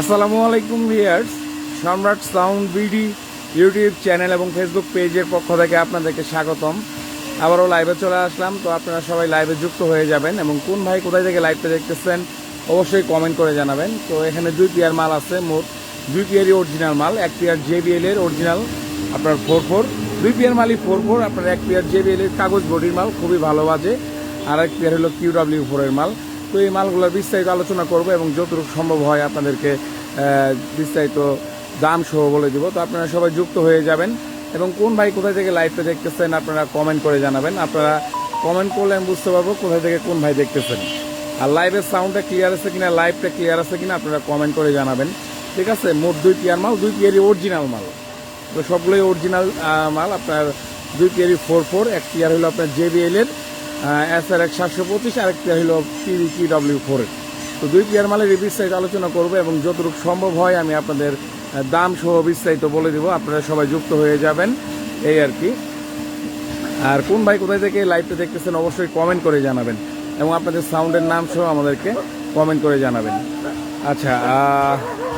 আসসালামু আলাইকুম viewers Samrat sound BD YouTube channel এবং ফেসবুক পেজের পক্ষ থেকে আপনাদেরকে স্বাগতম। আবারও লাইভে চলে আসলাম, তো আপনারা সবাই লাইভে যুক্ত হয়ে যাবেন এবং কোন ভাই কোথায় থেকে লাইভটা দেখতেছেন অবশ্যই কমেন্ট করে জানাবেন। তো এখানে দুই পেয়ার মাল আছে, মোট দুই পেয়ারই অরিজিনাল মাল, এক পেয়ার জেবিএল এর অরিজিনাল আপনার ফোর ফোর দুই পেয়ার মালই ফোর ফোর আপনার এক পেয়ার জেবিএল এর কাগজ বডির মাল, খুবই ভালো বাজে। আর এক পেয়ার হলো কিউডাব্লিউ ফোরের মাল। তো এই মালগুলোর বিস্তারিত আলোচনা করব এবং যতটুকু সম্ভব হয় আপনাদেরকে বিস্তারিত দাম সহ বলে দিব। তো আপনারা সবাই যুক্ত হয়ে যাবেন এবং কোন ভাই কোথায় থেকে লাইভটা দেখতেছেন আপনারা কমেন্ট করে জানাবেন। আপনারা কমেন্ট করলে আমি বুঝতে পারব কোথায় থেকে কোন ভাই দেখতেছেন। আর লাইভের সাউন্ডটা ক্লিয়ার আছে কিনা লাইভটা ক্লিয়ার আছে কিনা আপনারা কমেন্ট করে জানাবেন। ঠিক আছে? মোট দুই পেয়ার মাল, দুই পেয়ারই অরিজিনাল মাল। তো সবগুলোই অরিজিনাল মাল। আপনার দুই পেয়ারই ফোর ফোর এক পেয়ার হলো আপনার জেবিএল এর এস আর এক সাতশো পঁচিশ আর এক পেয়ার হলো পিভি কি ডব্লিউ ফোরের তো দুই পেয়ার মালের বিস্তারিত আলোচনা করব এবং যতটুকু সম্ভব হয় আমি আপনাদের দাম সহ বিস্তারিত বলে দিব। আপনারা সবাই যুক্ত হয়ে যাবেন, এই আর কি। আর কোন ভাই কোথায় থেকে লাইভটা দেখতেছেন অবশ্যই কমেন্ট করে জানাবেন এবং আপনাদের সাউন্ডের নাম সহ আমাদেরকে কমেন্ট করে জানাবেন। আচ্ছা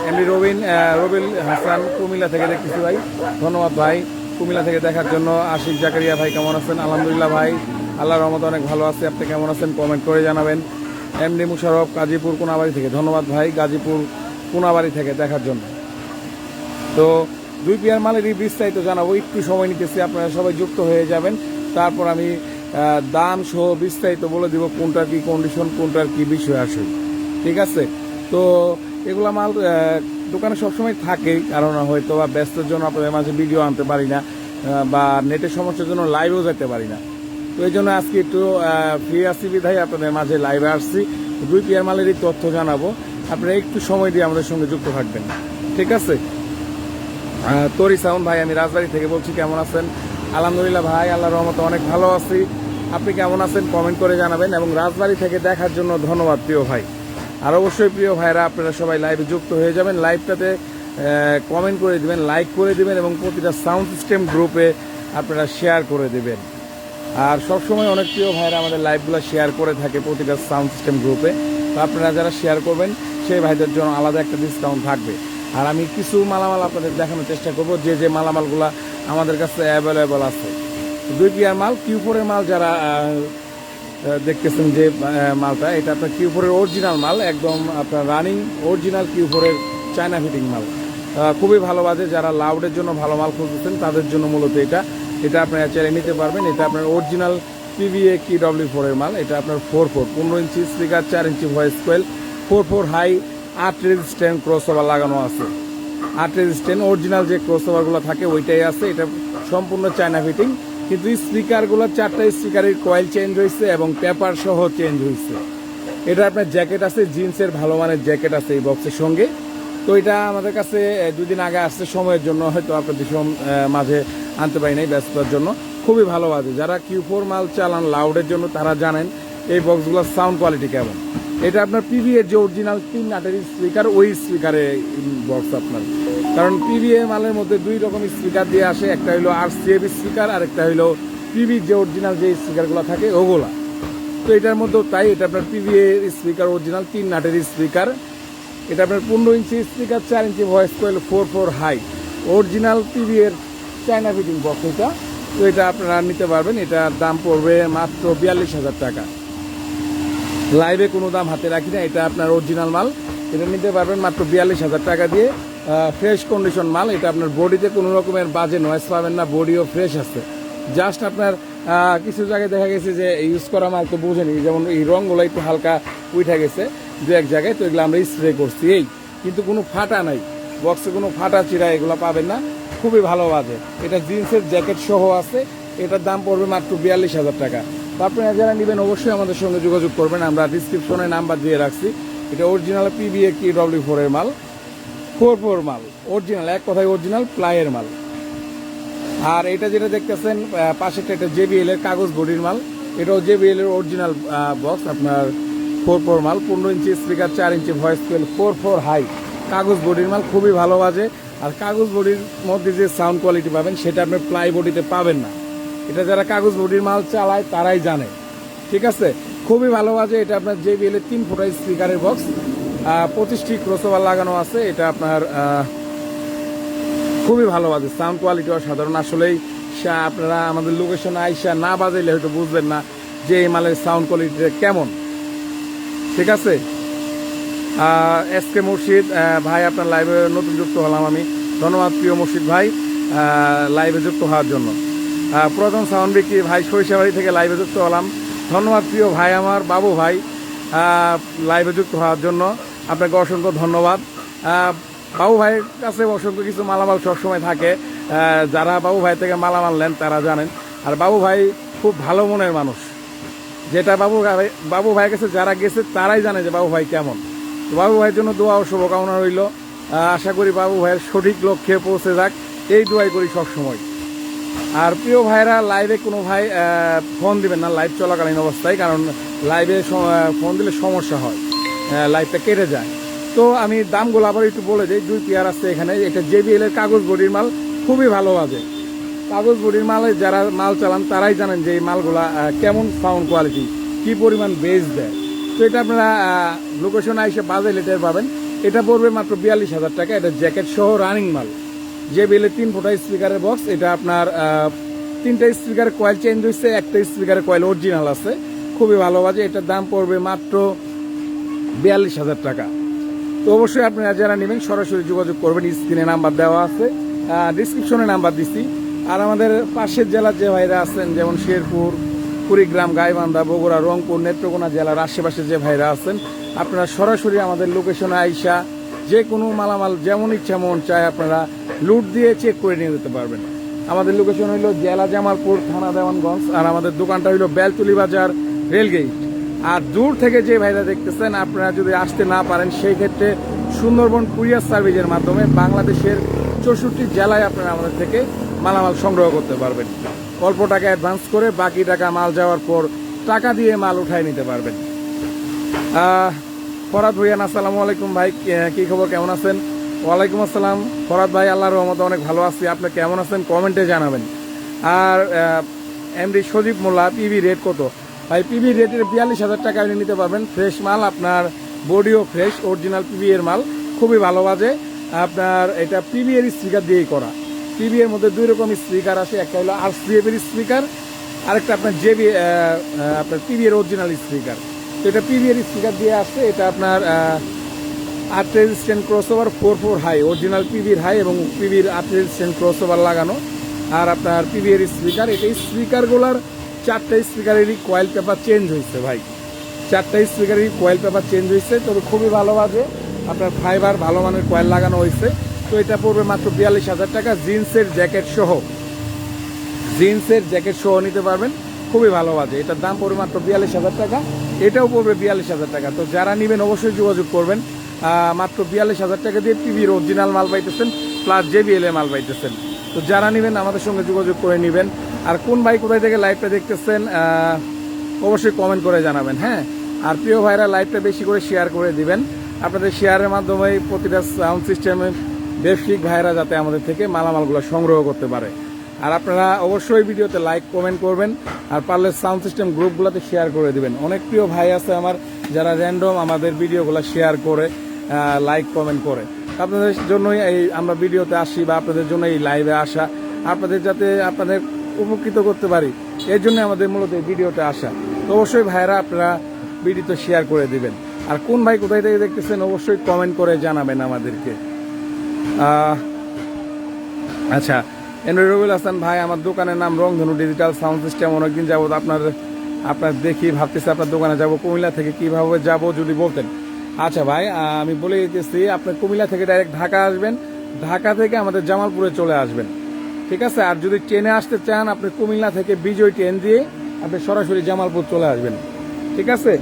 এমনি রবিন রবিল হাসান কুমিল্লা থেকে দেখতেছি ভাই। ধন্যবাদ ভাই, কুমিল্লা থেকে দেখার জন্য। আশিক জাকারিয়া ভাই কেমন আছেন? আলহামদুলিল্লাহ ভাই। আল্লাহর রহমত অনেক ভালো আছে। আপনি কেমন আছেন? কমেন্ট করে জানাবেন। এমডি মুশারফ, গাজীপুর কোনাবাড়ি থেকে। ধন্যবাদ ভাই, গাজীপুর কোনাবাড়ি থেকে দেখার জন্য। তো দুই পেয়ার মালেরই বিস্তারিত জানাব। একটু সময় নিতেছি, আপনারা সবাই যুক্ত হয়ে যাবেন। তারপর আমি দাম সহ বিস্তারিত বলে দিব কোনটার কি কন্ডিশন কোনটার কি বিষয় আসে। ঠিক আছে? তো এগুলা মাল দোকানে সবসময় থাকেই, কারণ হয়তো বা ব্যস্তর জন্য আপনাদের মাঝে ভিডিও আনতে পারি না বা নেটের সমস্যার জন্য লাইভেও যেতে পারি না। তো এই জন্য আজকে একটু ফ্রি আসি বিধায়, আপনাদের মাঝে লাইভে আসছি। দুই পেয়ার মালেরই তথ্য জানাব। আপনারা একটু সময় দিয়ে আমাদের সঙ্গে যুক্ত থাকবেন। ঠিক আছে? তরি সাউন্ড ভাই, আমি রাজবাড়ি থেকে বলছি, কেমন আছেন? আলহামদুলিল্লাহ ভাই আল্লাহ রহমতে অনেক ভালো আছি। আপনি কেমন আছেন? কমেন্ট করে জানাবেন এবং রাজবাড়ি থেকে দেখার জন্য ধন্যবাদ, প্রিয় ভাই। আর অবশ্যই, প্রিয় ভাইরা, আপনারা সবাই লাইভে যুক্ত হয়ে যাবেন। লাইভটাতে কমেন্ট করে দিবেন লাইক করে দিবেন এবং প্রতিটা সাউন্ড সিস্টেম গ্রুপে আপনারা শেয়ার করে দিবেন। আর সবসময় অনেক প্রিয় ভাইরা আমাদের লাইভগুলো শেয়ার করে থাকে প্রতিটা সাউন্ড সিস্টেম গ্রুপে তো আপনারা যারা শেয়ার করবেন, সেই ভাইদের জন্য আলাদা একটা ডিসকাউন্ট থাকবে। আর আমি কিছু মালামাল আপনাদের দেখানোর চেষ্টা করব, যে যে মালামালগুলো আমাদের কাছে অ্যাভেলেবল আছে। দুই পিয়ার মাল কিউফোরের মাল যারা দেখতেছেন যে মালটা, এটা আপনার কিউফোরের অরিজিনাল মাল, একদম আপনার রানিং অরিজিনাল কিউফোরের চায়না ফিটিং মাল। খুবই ভালো বাজে, যারা লাউডের জন্য ভালো মাল খুঁজতেছেন, তাদের জন্য মূলত এটা। এটা আপনারা চাইলে নিতে পারবেন। এটা আপনার অরিজিনাল পিভিএ কি ডব্লিউ ফোরের মাল, এটা আপনার ফোর ফোর পনেরো ইঞ্চি স্পিকার চার inch voice coil four four high আট রেজিস্ট্যান্ট ক্রস ওভার লাগানো আছে। আট রেজিস্ট্যান্ট অরিজিনাল যে ক্রস ওভারগুলো থাকে, ওইটাই আছে। এটা সম্পূর্ণ চায়না ফিটিং কিন্তু স্পিকারগুলো চারটা স্পিকারের কয়েল চেঞ্জ হয়েছে এবং পেপার সহ চেঞ্জ হয়েছে। এটা আপনার জ্যাকেট আছে জিন্সের ভালো মানের জ্যাকেট আছে এই বক্সের সঙ্গে। তো এটা আমাদের কাছে দুদিন আগে আসছে সময়ের জন্য, হয়তো আপনাদের মাঝে আনতে পারি নাই ব্যস্ততার জন্য। খুবই ভালো আছে যারা কিউ ফোর মাল চালান লাউডের জন্য, তারা জানেন এই বক্সগুলোর সাউন্ড কোয়ালিটি কেমন। এটা আপনার পিভি এর যে অরিজিনাল তিন নাটের স্পিকার ওই স্পিকারে বক্স আপনার। কারণ পিভিএ মালের মধ্যে দুই রকম স্পিকার দিয়ে আসে। একটা হলো আর সিএফ স্পিকার আর একটা হলো যে অরিজিনাল যে স্পিকারগুলো থাকে, ওগুলা। তো এটার মধ্যেও তাই, এটা আপনার পিভিএ স্পিকার অরিজিনাল তিন নাটের স্পিকার এটা আপনার পনেরো ইঞ্চি স্পিকার চার inch voice coil four four high original TV এর চায়না ফিটিং বক্স এটা। তো এটা আপনারা নিতে পারবেন। এটার দাম পড়বে মাত্র বিয়াল্লিশ হাজার টাকা। লাইভে কোনো দাম হাতে রাখি না। এটা আপনার অরিজিনাল মাল। এটা নিতে পারবেন মাত্র বিয়াল্লিশ হাজার টাকা দিয়ে। ফ্রেশ কন্ডিশন মাল। এটা আপনার বডিতে কোনো রকমের বাজে নয়েস পাবেন না। বডিও ফ্রেশ আছে। জাস্ট আপনার কিছু জায়গায় দেখা গেছে যে ইউজ করা মাল তো বোঝেনি। যেমন এই রঙগুলো একটু হালকা উঠে গেছে। দু এক জায়গায় তো এগুলো আমরা স্প্রে করছি এই। কিন্তু কোনো ফাটা নাই। বক্সে কোনো ফাটা চিরা এগুলো পাবেন না। খুবই ভালো বাজে। এটা জিন্সের জ্যাকেট সহ আছে। এটার দাম পড়বে মাত্র বিয়াল্লিশ হাজার টাকা। আপনারা যারা নেবেন অবশ্যই আমাদের সঙ্গে যোগাযোগ করবেন। আমরা ডিসক্রিপশনে নাম্বার দিয়ে রাখছি। এটা অরিজিনাল পিবিএ কি ডব্লিউ ফোরের মাল। ফোর ফোর মাল। অরিজিনাল এক কথায় অরিজিনাল প্লাইয়ের মাল। আর এটা যেটা দেখতেছেন আহ, পাশেরটা এটা জেবিএল এর কাগজ বডির মাল। এটাও জেবিএল এর অরিজিনাল বক্স আপনার ফোর ফোর মাল, পনেরো ইঞ্চি স্পিকার, চার inch voice coil four four high. কাগজ বডির মাল খুবই ভালো বাজে। আর কাগজ বডির মধ্যে যে সাউন্ড কোয়ালিটি পাবেন, সেটা আপনি প্লাই বডিতে পাবেন না। এটা যারা কাগজ বডির মাল চালায়, তারাই জানে। ঠিক আছে? খুবই ভালো বাজে। এটা আপনার জেবিএল এর তিন ফুটা স্পিকারের বক্স পঁচিশটি ক্রসওভার লাগানো আছে। এটা আপনার খুবই ভালো বাজে। সাউন্ড কোয়ালিটি অসাধারণ। আসলেই আপনারা আমাদের লোকেশনে আইসা না বাজাইলে হয়তো বুঝবেন না যে এই মালের সাউন্ড কোয়ালিটিটা কেমন। ঠিক আছে? এস কে মুর্শিদ ভাই, আপনার লাইভে নতুন যুক্ত হলাম আমি। ধন্যবাদ প্রিয় মুর্শিদ ভাই লাইভে যুক্ত হওয়ার জন্য। পুরাতন সাউন্ড বিক্রি, ভাই সরিষাবাড়ি থেকে লাইভে যুক্ত হলাম। ধন্যবাদ প্রিয় ভাই আমার, বাবু ভাই লাইভে যুক্ত হওয়ার জন্য। আপনাকে অসংখ্য ধন্যবাদ। বাবু ভাইয়ের কাছে অসংখ্য কিছু মালামাল সবসময় থাকে। যারা বাবু ভাই থেকে মালামাল নেন, তারা জানেন। আর বাবু ভাই খুব ভালো মনের মানুষ। যেটা বাবু ভাই বাবু ভাইয়ের কাছে যারা গেছে, তারাই জানে যে বাবু ভাই কেমন। বাবু ভাইয়ের জন্য দোয়া ও শুভকামনা রইল। আশা করি বাবু ভাইয়ের সঠিক লক্ষ্যে পৌঁছে যাক। এই দোয়াই করি সবসময়। আর প্রিয় ভাইরা লাইভে কোনো ভাই ফোন দিবেন না লাইভ চলাকালীন অবস্থায়, কারণ লাইভে ফোন দিলে সমস্যা হয়। লাইভটা কেটে যায়। তো আমি দামগুলো আবার একটু বলে দিই, দুই পেয়ার আছে এখানে। এটা জেবিএল এর কাগজ বডির মাল, খুবই ভালো বাজে। কাগজ বডির মালে যারা মাল চালান, তারাই জানেন যে এই মালগুলা কেমন সাউন্ড কোয়ালিটি কি পরিমাণ বেস দেয়। তো এটা আপনারা লোকেশনে এসে বাজে টের পাবেন। এটা পড়বে মাত্র বিয়াল্লিশ হাজার টাকা। এটা জ্যাকেট সহ রানিং মাল। যে বিলে তিন ফোটা স্পিকারের বক্স এটা আপনার তিনটা স্পিকারের কয়েল চেঞ্জ হয়েছে একটা স্পিকারের কয়েল অরিজিনাল আছে। খুবই ভালো বাজে। এটার দাম পড়বে মাত্র বিয়াল্লিশ হাজার টাকা। তো অবশ্যই আপনারা যারা নেবেন, সরাসরি যোগাযোগ করবেন। স্ক্রিনে নাম্বার দেওয়া আছে। ডিসক্রিপশনে নাম্বার দিচ্ছি আর আমাদের পাশের জেলার যে ভাইরা আছেন, যেমন শেরপুর, কুড়িগ্রাম, গাইবান্ধা, বগুড়া, রংপুর, নেত্রকোনা জেলার আশেপাশের যে ভাইরা আছেন, আপনারা সরাসরি আমাদের লোকেশনে আইসা যে কোনো মালামাল যেমন ইচ্ছা মন চায় আপনারা লুট দিয়ে চেক করে নিয়ে যেতে পারবেন। আমাদের লোকেশন হইল জেলা জামালপুর, থানা দেওয়ানগঞ্জ, আর আমাদের দোকানটা হইল বেলতুলি বাজার, রেলগেট। আর দূর থেকে যে ভাইরা দেখতেছেন, আপনারা যদি আসতে না পারেন, সেই ক্ষেত্রে সুন্দরবন কুরিয়ার সার্ভিসের মাধ্যমে বাংলাদেশের চৌষট্টি জেলায় আপনারা আমাদের থেকে মালামাল সংগ্রহ করতে পারবেন। অল্প টাকা অ্যাডভান্স করে বাকি টাকা মাল যাওয়ার পর টাকা দিয়ে মাল উঠায় নিতে পারবেন। ফরাদ ভুইয়ান আসসালামু আলাইকুম ভাই। কি- খবর? কেমন আছেন? ওয়ালাইকুম আসসালাম। ফরাদ ভাই আল্লাহ রহমতে অনেক ভালো আছি। আপনি কেমন আছেন? কমেন্টে জানাবেন। আর MD Sajib Molla PV rate কত? ভাই পিভি রেটের বিয়াল্লিশ হাজার টাকা আপনি নিতে পারবেন। ফ্রেশ মাল, আপনার বডিও ফ্রেশ অরিজিনাল পিভি এর মাল। খুবই ভালো বাজে। আপনার, এটা পিভি এর স্পিকার দিয়েই করা। পিভি এর মধ্যে দুই রকম স্পিকার আছে, একটা হলো আর এর স্পিকার, আরেকটা আপনার জেবি আপনার পিভি এর অরিজিনাল স্পিকার। তো এটা পিভি এর স্পিকার দিয়ে আসছে, এটা আপনার আট resistant crossover four four high original পিভির high এবং পিভির আট রেজিস্ট্যান্ট ক্রসওভার লাগানো। আর আপনার পিভি এর স্পিকার এটা স্পিকারগুলোর চারটা স্পিকারেরই কয়েল পেপার চেঞ্জ হয়েছে ভাই। চারটা স্পিকারেরই কয়েল পেপার চেঞ্জ হয়েছে, তবে খুবই ভালো আপনার ফাইবার ভালো মানের কয়েল লাগানো হয়েছে। তো এটা পড়বে মাত্র বিয়াল্লিশ হাজার টাকা। জিন্সের জ্যাকেট সহ। জিন্সের জ্যাকেট সহ নিতে পারবেন। খুবই ভালো বাজে। এটার দাম পড়বে মাত্র বিয়াল্লিশ হাজার টাকা। এটাও পড়বে বিয়াল্লিশ হাজার টাকা। তো যারা নেবেন অবশ্যই যোগাযোগ করবেন। মাত্র বিয়াল্লিশ হাজার টাকা দিয়ে টিভির অরিজিনাল মাল পাইতেছেন প্লাস জে জেবিএল মাল পাইতেছেন। তো যারা নেবেন, আমাদের সঙ্গে যোগাযোগ করে নেবেন। আর কোন ভাই কোথায় থেকে লাইভটা দেখতেছেন অবশ্যই কমেন্ট করে জানাবেন হ্যাঁ? আর প্রিয় ভাইরা লাইভটা বেশি করে শেয়ার করে দিবেন। আপনাদের শেয়ারের মাধ্যমে প্রতিটা সাউন্ড সিস্টেমে ব্যবসায়িক ভাইরা যাতে আমাদের থেকে মালামালগুলো সংগ্রহ করতে পারে। আর আপনারা অবশ্যই ভিডিওতে লাইক কমেন্ট করবেন আর পারলে সাউন্ড সিস্টেম গ্রুপগুলোতে শেয়ার করে দিবেন। অনেক প্রিয় ভাই আছে আমার যারা র্যান্ডম আমাদের ভিডিওগুলো শেয়ার করে লাইক কমেন্ট করে। আপনাদের জন্যই এই আমরা ভিডিওতে আসি বা আপনাদের জন্য এই লাইভে আসা। আপনাদের যাতে আপনাদের উপকৃত করতে পারি, এর জন্য আমাদের মূলত এই ভিডিওতে আসা। তো অবশ্যই ভাইরা আপনারা ভিডিওতে শেয়ার করে দিবেন। আর কোন ভাই কোথায় থেকে দেখতেছেন অবশ্যই কমেন্ট করে জানাবেন আমাদেরকে। আচ্ছা এমনি রবিউল হাসান ভাই, আমার দোকানের নাম রংধনু ডিজিটাল সাউন্ড সিস্টেম অনেকদিন যাবত আপনার আপনার দেখি, ভাবতেছি আপনার দোকানে যাব। কুমিল্লা থেকে কীভাবে যাব যদি বলতেন। আচ্ছা ভাই আমি বলে দিতেছি, আপনি কুমিল্লা থেকে ডাইরেক্ট ঢাকা আসবেন। ঢাকা থেকে আমাদের জামালপুরে চলে আসবেন। ঠিক আছে? আর যদি ট্রেনে আসতে চান, আপনি কুমিল্লা থেকে বিজয় ট্রেন দিয়ে আপনি সরাসরি জামালপুর চলে আসবেন। ঠিক আছে?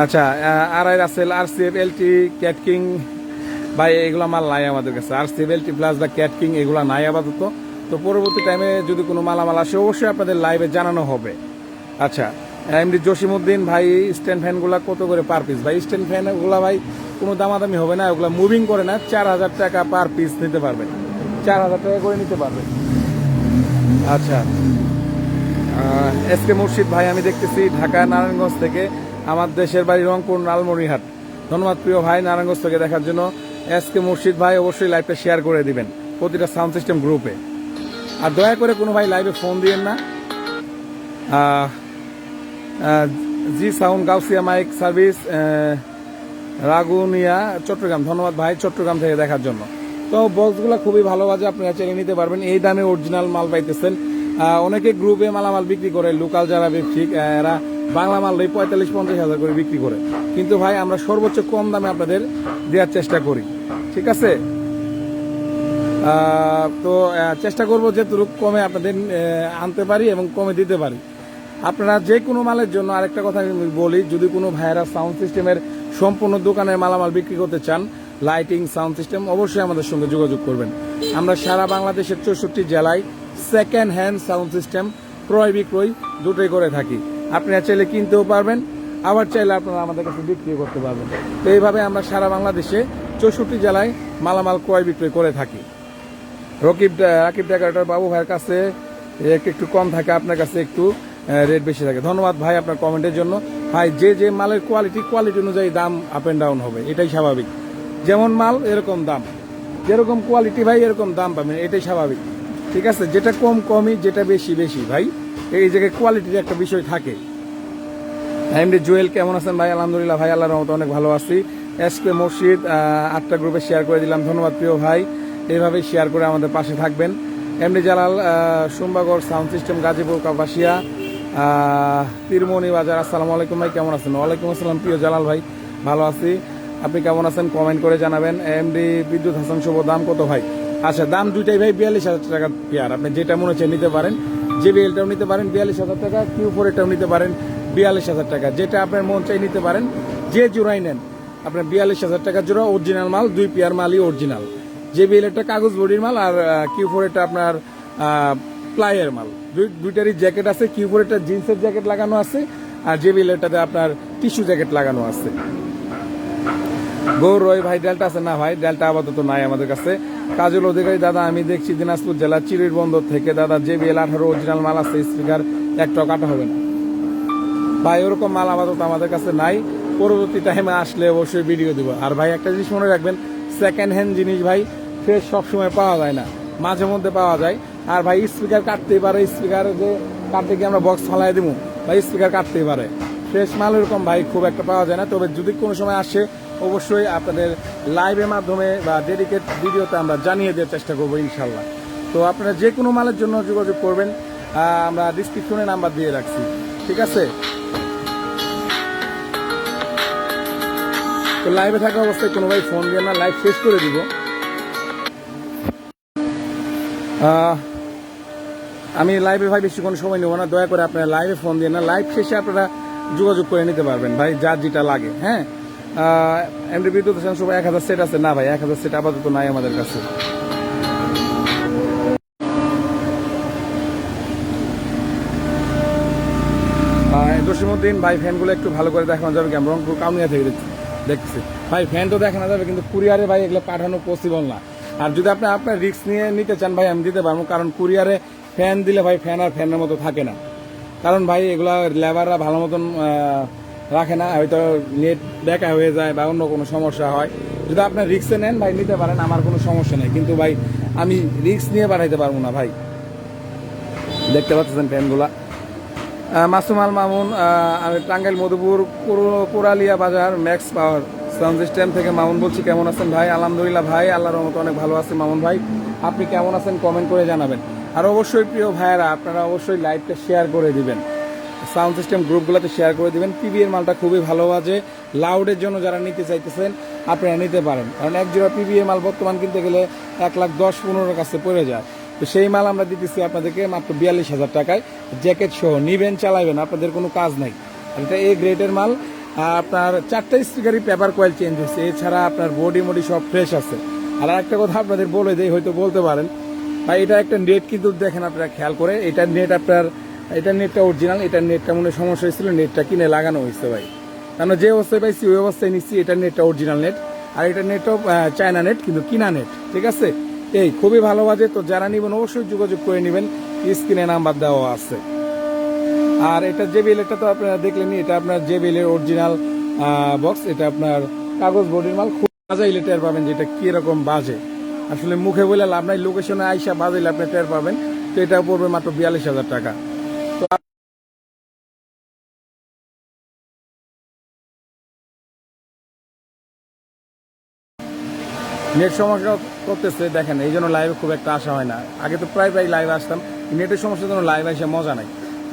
আচ্ছা আর আই Rasel R C F L T Catking ভাই, এগুলো মাল নাই আমাদের কাছে। R C F L T plus বা ক্যাটকিং এগুলো নাই আপাতত। তো পরবর্তী টাইমে যদি কোনো মালামাল আসে, অবশ্যই আপনাদের লাইভে জানানো হবে। আচ্ছা এমডি জসিমউদ্দিন, ভাই স্ট্যান্ড ফ্যানগুলো কত করে পার পিস ভাই স্ট্যান্ড ফ্যানগুলো ভাই, কোনো দামাদামি হবে না ওগুলো মুভিং করে না, চার হাজার টাকা পার পিস নিতে পারবেন চার হাজার টাকা করে নিতে পারবেন আচ্ছা এস কে মুর্শিদ, ভাই, আমি দেখতেছি ঢাকা, নারায়ণগঞ্জ থেকে। আমার দেশের বাড়ি রংপুর, লালমনিরহাট। ধন্যবাদ প্রিয় ভাই নারায়ণগঞ্জ থেকে দেখার জন্য। এস কে মুর্শিদ ভাই, অবশ্যই লাইভটা শেয়ার করে দিবেন প্রতিটা সাউন্ড সিস্টেম গ্রুপে আর দয়া করে কোনো ভাই লাইভে ফোন দিয়েন না। G sound Gausia mike service Raguniya, Chattogram. ধন্যবাদ ভাই, চট্টগ্রাম থেকে দেখার জন্য। তো বক্সগুলো খুবই ভালো বাজে, আপনারা চেনে নিতে পারবেন। এই দামে অরিজিনাল মাল পাইতেছেন। অনেকে গ্রুপে মালামাল বিক্রি করে লোকাল যারা ব্যবসায়িক এরা বাংলা মাল লই পঁয়তাল্লিশ, পঞ্চাশ হাজার করে বিক্রি করে। কিন্তু ভাই, আমরা সর্বোচ্চ কম দামে আপনাদের দেওয়ার চেষ্টা করি। ঠিক আছে? তো চেষ্টা করব যেটুকু কমে আপনাদের আনতে পারি এবং কমে দিতে পারি। আপনারা যে কোনো মালের জন্য আরেকটা কথা আমি বলি, যদি কোনো ভাইরা সাউন্ড সিস্টেমের সম্পূর্ণ দোকানের মালামাল বিক্রি করতে চান লাইটিং সাউন্ড সিস্টেম অবশ্যই আমাদের সঙ্গে যোগাযোগ করবেন। আমরা সারা বাংলাদেশের চৌষট্টি জেলায় সেকেন্ড হ্যান্ড সাউন্ড সিস্টেম ক্রয় বিক্রয় দুটোই করে থাকি। আপনারা চাইলে কিনতেও পারবেন, আবার চাইলে আপনারা আমাদের কাছে বিক্রি করতে পারবেন। তো এইভাবে আমরা সারা বাংলাদেশে চৌষট্টি জেলায় মালামাল ক্রয় বিক্রয় করে থাকি। রকিব রাকিব ডেকারেটর বাবু ভাইয়ের কাছে একটু একটু কম থাকে, আপনার কাছে একটু রেট বেশি থাকে। ধন্যবাদ ভাই আপনার কমেন্টের জন্য। ভাই, যে যে মালের কোয়ালিটি কোয়ালিটি অনুযায়ী দাম আপ এন্ড ডাউন হবে, এটাই স্বাভাবিক। যেমন মাল, এরকম দাম। যেরকম কোয়ালিটি ভাই, এরকম দাম পাবেন, এটাই স্বাভাবিক। ঠিক আছে? যেটা কম, কমই, যেটা বেশি বেশি। ভাই এই জায়গায় কোয়ালিটির একটা বিষয় থাকে। এমডি জুয়েল কেমন আছেন ভাই? আলহামদুলিল্লাহ ভাই আল্লাহ রহমতে অনেক ভালো আছি। এস কে আহ, আটটা গ্রুপে শেয়ার করে দিলাম। ধন্যবাদ প্রিয় ভাই। এইভাবেই শেয়ার করে আমাদের পাশে থাকবেন। MD Jalal Sumbagarh sound system Gazipur Kapasia. Tirmoni Bazar. আসসালামু আলাইকুম ভাই কেমন আছেন? ওয়ালাইকুম আসসালাম প্রিয় জালাল ভাই ভালো আছি। আপনি কেমন আছেন? কমেন্ট করে জানাবেন। এমডি বিদ্যুৎ হাসান শুভ দাম কত ভাই? আচ্ছা দাম দুইটাই ভাই বিয়াল্লিশ হাজার টাকা পেয়ার। আপনি যেটা মনে হচ্ছে নিতে পারেন। জেবিএলটাও নিতে পারেন বিয়াল্লিশ হাজার টাকা কিউ ফোর এটাও নিতে পারেন বিয়াল্লিশ হাজার টাকা। যেটা আপনার মন চাই নিতে পারেন, যে জোড়াই নেন, আপনার বিয়াল্লিশ হাজার টাকা জোড়া অরিজিনাল মাল, দুই পেয়ার মালই অরিজিনাল জেবিএল একটা কাগজ বডির মাল আর কিউ ফোর এটা আপনার প্লাইয়ের মাল। দুই, দুইটারই জ্যাকেট আছে কিউ ফোর এটা জিন্সের জ্যাকেট লাগানো আছে, আর জেবিএল এটাতে আপনার টিস্যু জ্যাকেট লাগানো আছে। গৌর রয় ভাই ডেল্টা আছে না ভাই? ডেল্টা আপাতত নাই আমাদের কাছে। কাজল অধিকারী, দাদা, আমি দেখছি দিনাজপুর জেলার চিরির বন্দর থেকে। দাদা, জেবিএল আঠারো অরিজিনাল মাল আছে, স্পিকার একটাও কাটা হবে না। ভাই, ওরকম মাল আপাতত আমাদের কাছে নাই। পরবর্তী টাইমে আসলে অবশ্যই ভিডিও দিব। আর ভাই, একটা জিনিস মনে রাখবেন সেকেন্ড হ্যান্ড জিনিস ভাই ফ্রেশ সবসময় পাওয়া যায় না। মাঝে মধ্যে পাওয়া যায়। আর ভাই, স্পিকার কাটতেই পারে, স্পিকার যে কাটতে গিয়ে আমরা বক্স ফালাই দিব ভাই, স্পিকার কাটতেই পারে। ফ্রেশ মাল এরকম ভাই, খুব একটা পাওয়া যায় না। তবে যদি কোনো সময় আসে অবশ্যই আপনাদের লাইভের মাধ্যমে বা ডেডিকেট ভিডিওতে আমরা জানিয়ে দেওয়ার চেষ্টা করব, ইনশাল্লাহ। তো আপনারা যে কোনো মালের জন্য যোগাযোগ করবেন আমরা ডিসক্রিপশনে নাম্বার দিয়ে রাখছি। ঠিক আছে? তো লাইভে থাকা অবস্থায় কোনো ভাই ফোন দিয়ে না লাইভ শেষ করে দিব। আমি লাইভে ভাই বেশিক্ষণ সময় নেব না, দয়া করে আপনারা লাইভে ফোন দিয়ে না লাইভ শেষে আপনারা যোগাযোগ করে নিতে পারবেন, ভাই যার যেটা লাগে হ্যাঁ? এমডি বিদ্যুৎ হোসেন সবাই এক হাজার সেট আছে। না ভাই, এক হাজার সেট আপাতত নাই আমাদের কাছে। জসিমুদ্দিন ভাই, ফ্যানগুলো একটু ভালো করে দেখানো যাবে কেমন রংপুর, কাউনিয়া থেকে দেখছি ভাই, ফ্যান তো দেখানো যাবে, কিন্তু কুরিয়ারে ভাই, এগুলো পাঠানো পসিবল না। আর যদি আপনি আপনার রিস্ক নিয়ে নিতে চান, ভাই, আমি দিতে পারব, কারণ কুরিয়ারে ফ্যান দিলে ভাই, ফ্যান আর ফ্যানের মতো থাকে না। কারণ ভাই, এগুলা লেবাররা ভালো মতন রাখে না, হয়তো নেট দেখা হয়ে যায় বা অন্য কোনো সমস্যা হয়। যদি আপনার রিক্সে নেন, ভাই, নিতে পারেন, আমার কোনো সমস্যা নেই। কিন্তু ভাই, আমি রিক্স নিয়ে পাঠাইতে পারব না, ভাই। দেখতে পাচ্ছেন ফ্যানগুলা। মাসুম আল মামুন টাঙ্গাইল, মধুপুর, পুরো- পুরালিয়া বাজার, ম্যাক্স পাওয়ার সাউন্ড সিস্টেম থেকে মামুন বলছি, কেমন আছেন ভাই? আলহামদুলিল্লাহ ভাই, আল্লাহর মতো অনেক ভালো আছে মামুন ভাই। আপনি কেমন আছেন কমেন্ট করে জানাবেন। আর অবশ্যই প্রিয় ভাইয়েরা, আপনারা অবশ্যই লাইভটা শেয়ার করে দিবেন। সাউন্ড সিস্টেম গ্রুপগুলোতে শেয়ার করে দিবেন। পিবি এর মালটা খুবই ভালো আছে। লাউডের জন্য যারা নিতে চাইতেছেন, আপনারা নিতে পারেন। কারণ এক জোড়া পিবি এর মাল বর্তমান কিনতে গেলে এক লাখ দশ, পনেরোর কাছে পড়ে যায়। তো সেই মাল আমরা দিতেছি আপনাদেরকে মাত্র বিয়াল্লিশ হাজার টাকায়। জ্যাকেট সহ নিবেন চালাবেন আপনাদের কোনো কাজ নাই। এটা এ গ্রেডের মাল। আপনার চারটা স্পিকারই পেপার কয়েল চেঞ্জ হচ্ছে এছাড়া আপনার বডি মডি সব ফ্রেশ আছে। আর একটা কথা আপনাদের বলে দেই, হয়তো বলতে পারেন। ভাই, এটা একটা নেট কিন্তু দেখেন আপনারা, খেয়াল করে। এটা নেট আপনার এটার নেটটা অরিজিনাল এটার নেটটা মনে সমস্যা হয়েছিল, নেটটা কিনে লাগানো হয়েছে ভাই। কারণ যে অবস্থায় পাইছি, ওই অবস্থায় নিচ্ছি এটার নেটটা অরিজিনাল নেট আর এটার নেটও চায়না নেট কিন্তু কিনা নেট ঠিক আছে? এই, খুবই ভালো বাজে, তো যারা নিবেন অবশ্যই যোগাযোগ করে নেবেন স্ক্রিনে নাম্বার দেওয়া আছে। আর এটা জেবিএল এটা তো আপনারা দেখলেনই এটা আপনার জেবিএল এর অরিজিনাল বক্স এটা আপনার কাগজ বডির মাল, খুব বাজাইলে টের পাবেন যে এটা কীরকম বাজে। আসলে মুখে বলে লাভ নাই লোকেশনে আইসা বাজাইলে আপনি টের পাবেন, তো এটা পড়বে মাত্র বিয়াল্লিশ হাজার টাকা। নেট সমস্যা করতেছে, দেখেন, এই জন্য লাইভে খুব একটা আসা হয় না। আগে তো প্রায় প্রায় লাইভে আসতাম নেটের সমস্যার জন্য লাইভ আসে মজা নাই।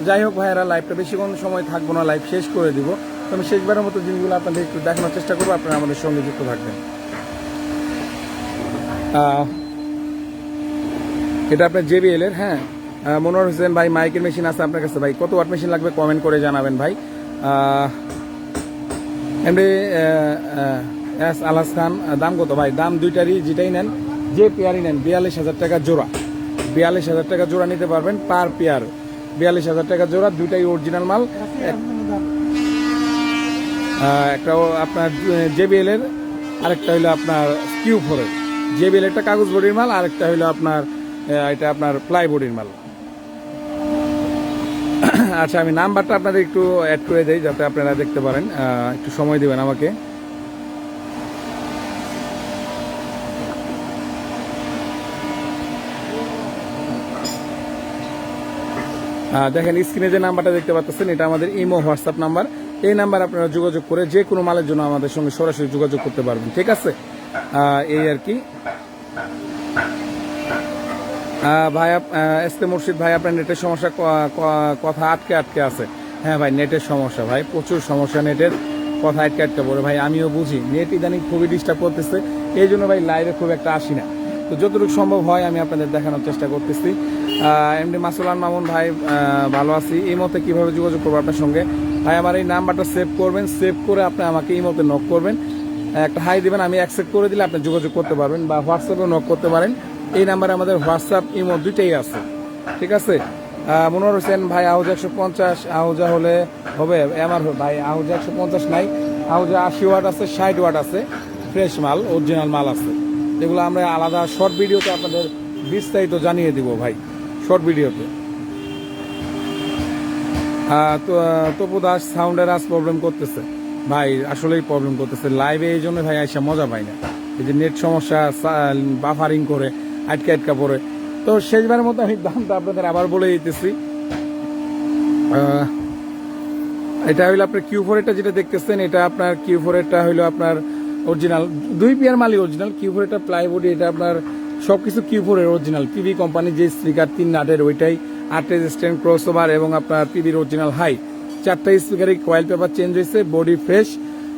যাই হোক ভাইয়েরা লাইভটা বেশিক্ষণ সময় থাকব না লাইভ শেষ করে দিব। তো আমি শেষবারের মতো জিনিসগুলো আপনাদের একটু দেখানোর চেষ্টা করব, আপনারা আমাদের সঙ্গে যুক্ত থাকবেন। এটা আপনার জেবিএল এর হ্যাঁ? আহ, মনোহর হোসেন ভাই মাইকের মেশিন আছে আপনার কাছে ভাই? কত ওয়াট মেশিন লাগবে কমেন্ট করে জানাবেন ভাই। এমনি এস আলাস খান দাম কত ভাই? দাম দুইটারই যেটাই নেন যে পেয়ারই নেন বিয়াল্লিশ হাজার টাকা জোড়া। বিয়াল্লিশ হাজার টাকা জোড়া নিতে পারবেন পার পেয়ার। বিয়াল্লিশ হাজার টাকা জোড়া দুইটাই অরিজিনাল মাল। এক- একটা আপনার জেবিএল এর আরেকটা হলো আপনার কিউ ফোরের। জেবিএল একটা কাগজ বডির মাল আরেকটা হলো আপনার এটা আপনার প্লাই বডির মাল। আচ্ছা আমি নাম্বারটা আপনাদের একটু অ্যাড করে দিই যাতে আপনারা দেখতে পারেন। একটু সময় দিবেন আমাকে। দেখেন স্ক্রিনে যে নাম্বারটা দেখতে পাচ্ছেন, এটা আমাদের ইমো, হোয়াটসঅ্যাপ নাম্বার। এই নাম্বার আপনারা যোগাযোগ করে যে কোনো মালের জন্য আমাদের সঙ্গে সরাসরি যোগাযোগ করতে পারবেন, ঠিক আছে? এই আর কি। ভাই এস কে মুর্শিদ, ভাই, আপনার নেটের সমস্যা কথা আটকে আটকে আছে। হ্যাঁ ভাই, নেটের সমস্যা ভাই, প্রচুর সমস্যা নেটের, কথা আটকে আটকে পড়ে। ভাই, আমিও বুঝি, নেট ইদানিং খুবই ডিস্টার্ব করতেছে, এই জন্য ভাই লাইভে খুব একটা আসি না। তো যতটুকু সম্ভব হয়, আমি আপনাদের দেখানোর চেষ্টা করতেছি। এমডি মাসুলান মামুন ভাই ভালো আছি। এই মতে কীভাবে যোগাযোগ করব আপনার সঙ্গে? ভাই, আমার এই নাম্বারটা সেভ করবেন সেভ করে আপনি আমাকে এই মতে নক করবেন। একটা হাই দিবেন, আমি অ্যাকসেপ্ট করে দিলে আপনি যোগাযোগ করতে পারবেন বা হোয়াটসঅ্যাপে নক করতে পারেন। এই নাম্বারে আমাদের হোয়াটসঅ্যাপ ইমো দুইটাই আছে। ঠিক আছে? আহ, মনোহর হোসেন ভাই আহুজা একশো পঞ্চাশ আহুজা হলে হবে আমার ভাই আহুজা একশো পঞ্চাশ নাই। আহুজা আশি ওয়াট আছে ষাট ওয়াট আছে ফ্রেশ মাল অরিজিনাল মাল আছে। যেগুলো আমরা আলাদা শর্ট ভিডিওতে আপনাদের বিস্তারিত জানিয়ে দিব ভাই শর্ট ভিডিওতে। তপু দাস সাউন্ডের আজ প্রবলেম করতেছে। ভাই আসলেই প্রবলেম করতেছে। লাইভে এই জন্য ভাই আইসা মজা পাই না। এই যে নেট সমস্যা বাফারিং করে। আটকে আটকা পড়ে। তো শেষবারের মতো আমি দামটা আপনাদের আবার বলে দিতেছি। এটা হইল আপনার কিউ ফোর যেটা দেখতেছেন, এটা আপনার কিউ ফোর হইল আপনার অরিজিনাল দুই পেয়ার মালই অরিজিনাল কিউ ফোর এটা প্লাইবুড এটা আপনার সবকিছু কিউ ফোর এর অরিজিনাল পিভি কোম্পানি যে স্পিকার তিন নাটের ওইটাই। আট রেজিস্ট্যান্ট ক্রস ওভার এবং আপনার পিভির অরিজিনাল হাই চারটা স্পিকারে কয়েল পেপার চেঞ্জ হয়েছে বডি ফ্রেশ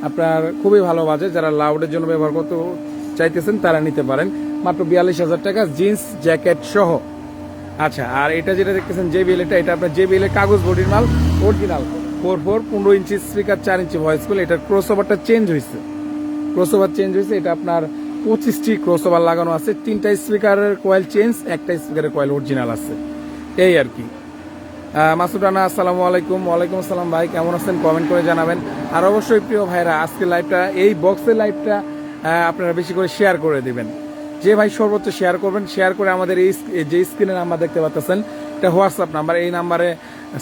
আপনার খুবই ভালো বাজে, যারা লাউডের জন্য ব্যবহার করতে চাইতেছেন তারা নিতে পারেন। মাত্র বিয়াল্লিশ হাজার টাকা জিন্স, জ্যাকেট সহ। আচ্ছা আর এটা যেটা দেখতেছেন জেবিএল এটা এটা আপনার জেবিএল এর কাগজ বডির মাল, অরিজিনাল। ফোর ফোর, পনেরো ইঞ্চি স্পিকার, চার ইঞ্চি ভয়েসগুলো এটার ক্রস ওভারটা চেঞ্জ হয়েছে। ক্রস ওভার চেঞ্জ হয়েছে, এটা আপনার পঁচিশটি ক্রস ওভার লাগানো আছে। তিনটা স্পিকারের কয়েল চেঞ্জ একটা স্পিকারের কয়েল অরিজিনাল আছে। এই আর কি। মাসুদ রানা, আসসালামু আলাইকুম। ওয়ালাইকুম আসসালাম ভাই, কেমন আছেন? কমেন্ট করে জানাবেন। আর অবশ্যই প্রিয় ভাইরা আজকে লাইভটা এই বক্সের লাইভটা আপনারা বেশি করে শেয়ার করে দিবেন। যে ভাই সর্বোচ্চ শেয়ার করবেন শেয়ার করে আমাদের এই যে স্ক্রিনে নাম্বার দেখতে পাচ্ছেন এটা হোয়াটসঅ্যাপ নাম্বার এই নাম্বারে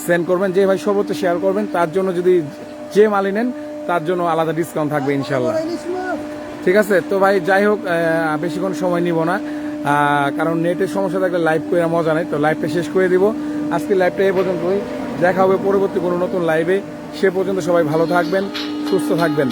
সেন্ড করবেন। যে ভাই সর্বোচ্চ শেয়ার করবেন, তার জন্য যদি যে মালি নেন, তার জন্য আলাদা ডিসকাউন্ট থাকবে ইনশাল্লাহ ঠিক আছে? তো ভাই, যাই হোক বেশিক্ষণ সময় নিব না। কারণ নেটের সমস্যা থাকলে লাইভ করে মজা নেই। তো লাইভটা শেষ করে দিব। আজকে লাইভটা এই পর্যন্তই। দেখা হবে পরবর্তী কোনো নতুন লাইভে সে পর্যন্ত সবাই ভালো থাকবেন, সুস্থ থাকবেন।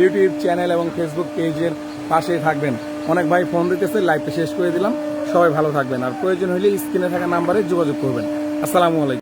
ইউটিউব চ্যানেল এবং ফেসবুক পেজের পাশে থাকবেন। অনেক ভাই ফোন দিতেছে, লাইভটা শেষ করে দিলাম। সবাই ভালো থাকবেন। আর প্রয়োজন হলে স্ক্রিনে থাকা নাম্বারে যোগাযোগ করবেন। আসসালামু আলাইকুম।